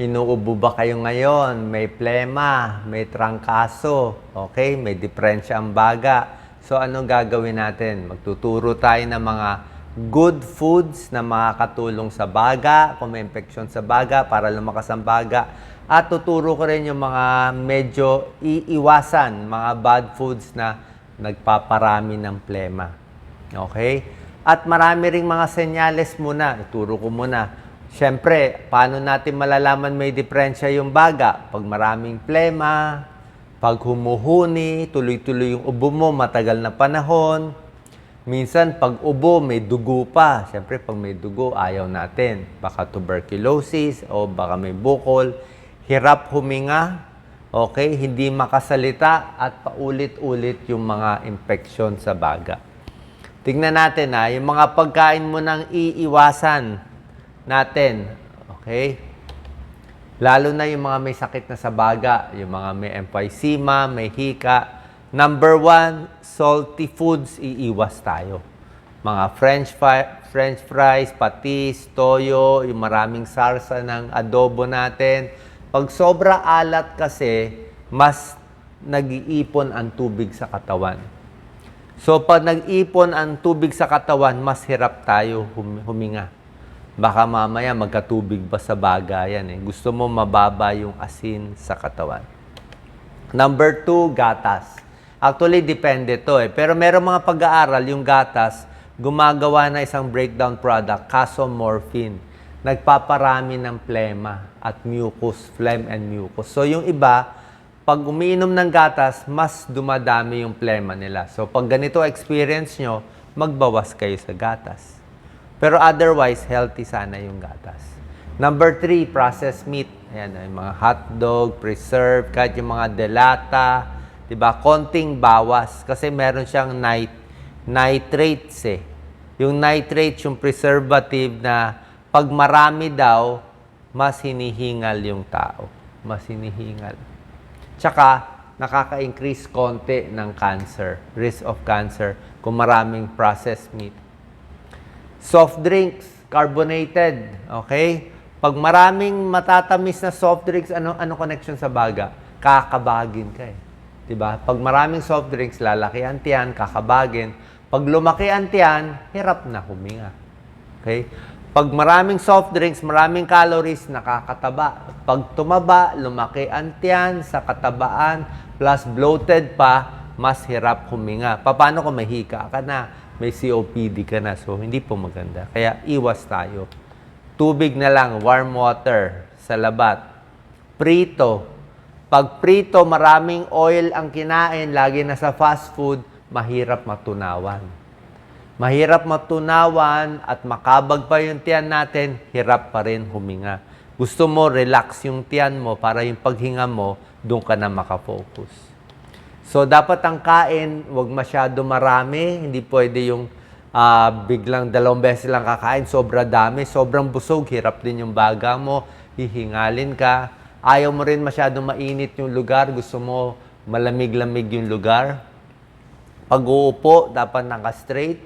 Inuubo ba kayo ngayon? May plema, may trangkaso, okay? May diferensya ang baga. So anong gagawin natin? Magtuturo tayo ng mga good foods na makakatulong sa baga, kung may infection sa baga, para lumakas ang baga. At tuturo ko rin yung mga medyo iiwasan, mga bad foods na nagpaparami ng plema. Okay? At marami ring mga senyales muna. Ituro ko muna. Siyempre, paano natin malalaman may diferensya yung baga? Pag maraming plema, pag humuhuni, tuloy-tuloy yung ubo mo, matagal na panahon. Minsan, pag ubo, may dugo pa. Siyempre, pag may dugo, ayaw natin. Baka tuberculosis o baka may bukol. Hirap huminga, okay? Hindi makasalita at paulit-ulit yung mga infeksyon sa baga. Tingnan natin ha, yung mga pagkain mo nang iiwasan natin. Okay? Lalo na yung mga may sakit na sa baga, yung mga may emphysema, may hika. Number one, salty foods, iiwas tayo. Mga french, fri- french fries, patis, toyo, yung maraming sarsa ng adobo natin. Pag sobra alat kasi, mas nag-iipon ang tubig sa katawan. So pag nag-ipon ang tubig sa katawan, mas hirap tayo hum- huminga. Baka mamaya magkatubig ba sa baga yan eh. Gusto mo mababa yung asin sa katawan. Number two, gatas. Actually, depende to eh. Pero meron mga pag-aaral, yung gatas, gumagawa na isang breakdown product, casomorphin. Nagpaparami ng plema at mucus, phlegm and mucus. So yung iba, pag umiinom ng gatas, mas dumadami yung plema nila. So pag ganito experience nyo, magbawas kayo sa gatas. Pero otherwise, healthy sana yung gatas. Number three, processed meat. Ayan, yung mga hotdog, preserved, kahit yung mga delata, di ba? Konting bawas. Kasi meron siyang nit nitrates eh. Yung nitrates, yung preservative na pag marami daw, mas hinihingal yung tao. Mas hinihingal. Tsaka, nakaka-increase konti ng cancer, risk of cancer, kung maraming processed meat. Soft drinks, carbonated, okay? Pag maraming matatamis na soft drinks, ano ano connection sa baga? Kakabagin ka eh. 'Di ba? Pag maraming soft drinks, lalaki ang tiyan, kakabagin. Pag lumaki ang tiyan, hirap na huminga. Okay? Pag maraming soft drinks, maraming calories, nakakataba. Pag tumaba, lumaki ang tiyan sa katabaan, plus bloated pa, mas hirap huminga. Paano kung may hika ka na, may COPD ka na? So, hindi po maganda. Kaya iwas tayo. Tubig na lang, warm water sa labat. Prito. Pag prito, maraming oil ang kinain, lagi na sa fast food, mahirap matunawan. Mahirap matunawan at makabag pa yung tiyan natin, hirap pa rin huminga. Gusto mo, relax yung tiyan mo para yung paghinga mo, doon ka na makafocus. So, dapat ang kain, wag masyado marami. Hindi pwede yung ah, biglang dalawang beses lang kakain, sobra dami, sobrang busog, hirap din yung baga mo, hihingalin ka. Ayaw mo rin masyado mainit yung lugar, gusto mo malamig-lamig yung lugar. Pag uupo, dapat naka-straight.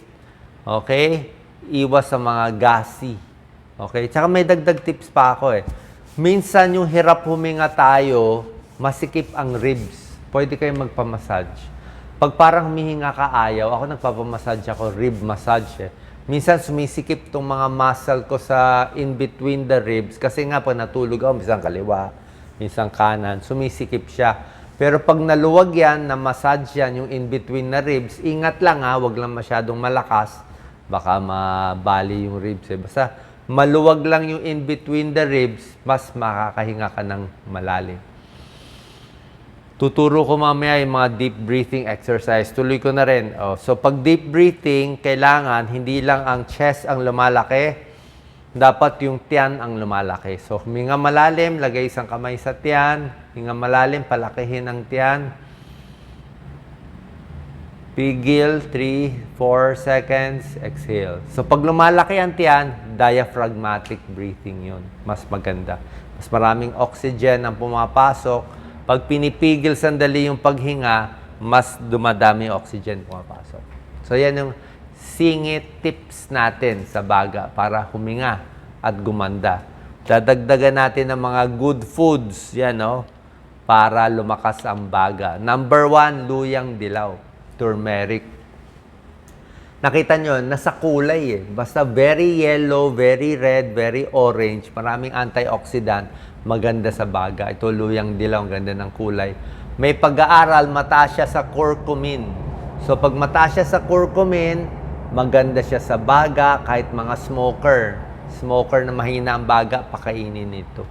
Okay? Iwas sa mga gassy. Okay? Tsaka may dagdag tips pa ako eh. Minsan yung hirap huminga tayo, masikip ang ribs. Pwede kayo magpamassage. Pag parang humihinga ka ayaw, ako nagpapamassage ako, rib massage eh. Minsan sumisikip tong mga muscle ko sa in between the ribs kasi nga pag natulog ako, minsan kaliwa, minsan kanan, sumisikip siya. Pero pag naluwag yan, na massage yan, yung in between na ribs, ingat lang ha, wag lang masyadong malakas, baka mabali yung ribs eh. Basta maluwag lang yung in between the ribs, mas makakahinga ka ng malalim. Tuturo ko mamaya yung mga deep breathing exercise. Tuloy ko na rin. Oh, so pag deep breathing, kailangan hindi lang ang chest ang lumalaki, dapat yung tiyan ang lumalaki. So huminga malalim, lagay isang kamay sa tiyan, hinga malalim, palakihin ang tiyan. Pigil, 3, 4 seconds, exhale. So pag lumalaki ang tiyan, diaphragmatic breathing yun. Mas maganda. Mas maraming oxygen ang pumapasok. Pag pinipigil sandali yung paghinga, mas dumadami oxygen pumapasok. So yan yung singit tips natin sa baga para huminga at gumanda. Dadagdagan natin ng mga good foods, yan, no? Para lumakas ang baga. Number one, luyang dilaw, turmeric. Nakita nyo, nasa kulay eh. Basta very yellow, very red, very orange, maraming antioxidant, maganda sa baga. Ito luyang dilaw, ang ganda ng kulay. May pag-aaral, mataas siya sa curcumin. So pag mataas siya sa curcumin, maganda siya sa baga, kahit mga smoker. Smoker na mahina ang baga, pakainin ito.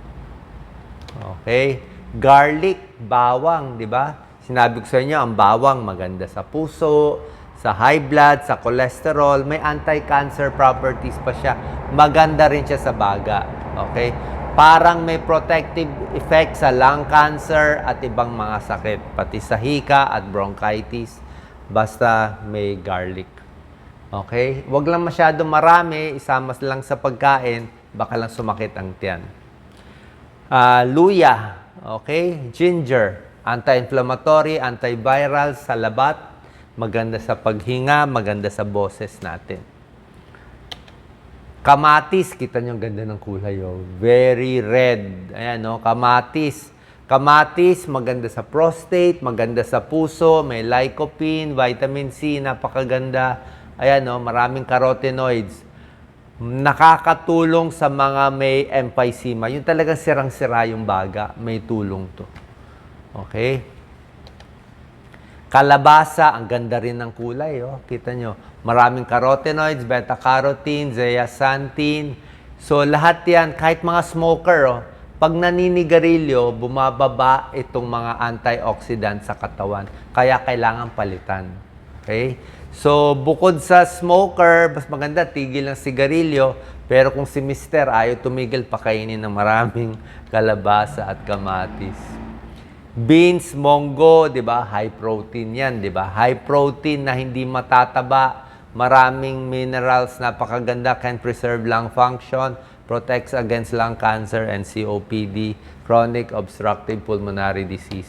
Okay? Garlic, bawang, di ba? Sinabi ko sa inyo, ang bawang maganda sa puso, sa high blood, sa cholesterol, may anti-cancer properties pa siya. Maganda rin siya sa baga. Okay? Parang may protective effect sa lung cancer at ibang mga sakit, pati sa hika at bronchitis, basta may garlic. Okay? Huwag lang masyado marami, isama lang sa pagkain, baka lang sumakit ang tiyan. Ah, luya, okay? Ginger, anti-inflammatory, antiviral sa labat, maganda sa paghinga, maganda sa boses natin. Kamatis, kita nyo ang ganda ng kulay, oh. Very red. Ayan, no? Kamatis. Kamatis, maganda sa prostate, maganda sa puso, may lycopene, vitamin C, napakaganda. Ayan, no? Maraming carotenoids. Nakakatulong sa mga may emphysema. Yung talagang sirang-sira yung baga, may tulong to. Okay? Kalabasa, ang ganda rin ng kulay. Oh. Kita nyo, maraming carotenoids, beta-carotene, zeaxanthin. So, lahat yan, kahit mga smoker, oh, pag naninigarilyo, bumababa itong mga antioxidant sa katawan. Kaya kailangan palitan. Okay? So, bukod sa smoker, mas maganda, tigil ng sigarilyo. Pero kung si mister ayaw tumigil, pakainin ng maraming kalabasa at kamatis. Beans, monggo, 'di ba? High protein 'yan, 'di ba? High protein na hindi matataba, maraming minerals, napakaganda, can preserve lung function, protects against lung cancer and COPD, chronic obstructive pulmonary disease.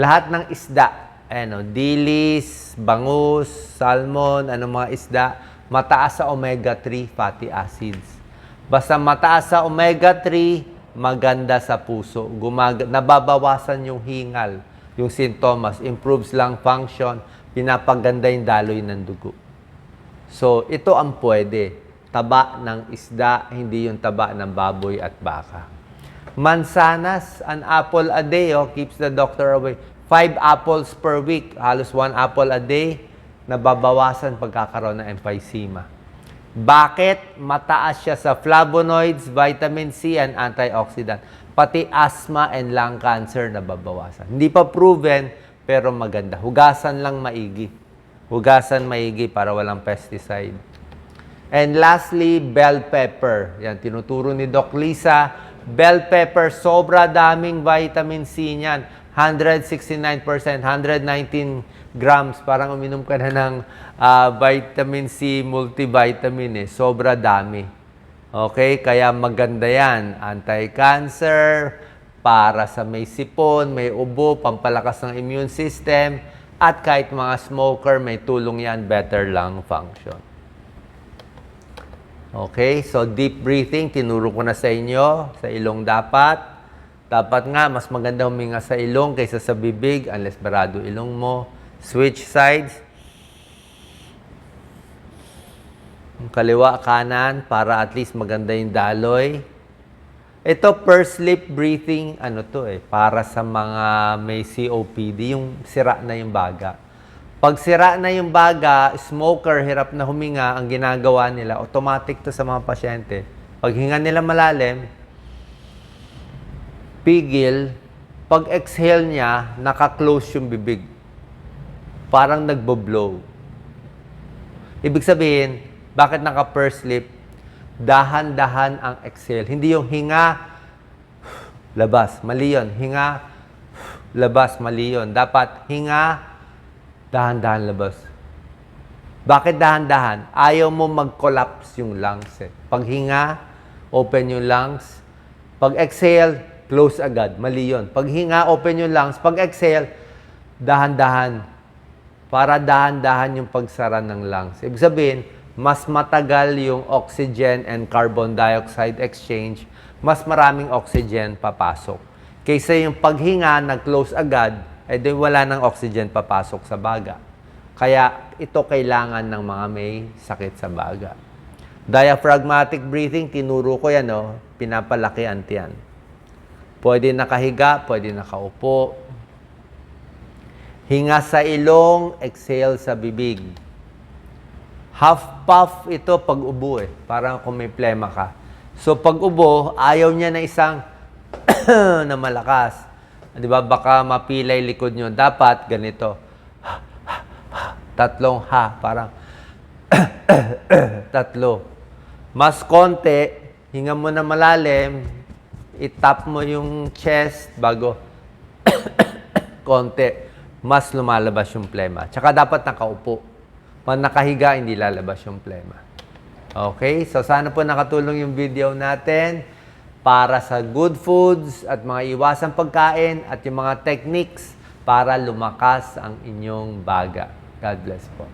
Lahat ng isda, ano, dilis, bangus, salmon, ano mga isda, mataas sa omega-3 fatty acids. Basta mataas sa omega-3, maganda sa puso. Gumag nababawasan yung hingal, yung sintomas, improves lung function, pinapaganda yung daloy ng dugo. So, ito ang pwede. Taba ng isda, hindi yung taba ng baboy at baka. Mansanas, an apple a day, oh, keeps the doctor away. Five apples per week, halos one apple a day, nababawasan pagkakaroon ng emphysema. Bakit? Mataas siya sa flavonoids, vitamin C, and antioxidant. Pati asthma and lung cancer nababawasan. Hindi pa proven, pero maganda. Hugasan lang maigi. Hugasan maigi para walang pesticide. And lastly, bell pepper. Yan, tinuturo ni Doc Lisa. Bell pepper, sobra daming vitamin C niyan. 169%, 119 grams. Parang uminom ka na ng ah, vitamin C multivitamin eh. Sobra dami. Okay? Kaya maganda yan. Anti-cancer, para sa may sipon, may ubo, pampalakas ng immune system, at kahit mga smoker, may tulong yan, better lung function. Okay, so deep breathing, tinuro ko na sa inyo, sa ilong dapat. Dapat nga, mas maganda huminga sa ilong kaysa sa bibig, unless barado ilong mo. Switch sides. Kaliwa, kanan, para at least maganda yung daloy. Ito, per sleep breathing, ano to eh, para sa mga may COPD, yung sira na yung baga. Pag sira na yung baga, smoker, hirap na huminga, ang ginagawa nila, automatic to sa mga pasyente. Pag hinga nila malalim, pigil, pag exhale niya, naka-close yung bibig. Parang nagbo-blow. Ibig sabihin, bakit naka-per sleep? Dahan-dahan ang exhale. Hindi yung hinga, labas, mali yun. Hinga, labas, mali yun. Dapat hinga, dahan-dahan labas. Bakit dahan-dahan? Ayaw mo mag-collapse yung lungs eh. Pag hinga, open yung lungs. Pag exhale, close agad. Mali yun. Pag hinga, open yung lungs. Pag exhale, dahan-dahan. Para dahan-dahan yung pagsara ng lungs. Ibig sabihin, mas matagal yung oxygen and carbon dioxide exchange, mas maraming oxygen papasok. Kaysa yung paghinga, nag-close agad, eh di wala ng oxygen papasok sa baga. Kaya ito kailangan ng mga may sakit sa baga. Diaphragmatic breathing, tinuro ko yan, oh, pinapalaki ang tiyan. Pwede nakahiga, pwede nakaupo. Hinga sa ilong, exhale sa bibig. Half puff ito pag ubo eh. Parang kung may plema ka. So pag ubo, ayaw niya na isang na malakas. Di ba? Baka mapilay likod nyo. Dapat ganito. Tatlong ha. Parang tatlo. Mas konti, hinga mo na malalim, itap mo yung chest bago konti, mas lumalabas yung plema. Tsaka dapat nakaupo. Pag nakahiga, hindi lalabas yung plema. Okay? So, sana po nakatulong yung video natin para sa good foods at mga iwasang pagkain at yung mga techniques para lumakas ang inyong baga. God bless po.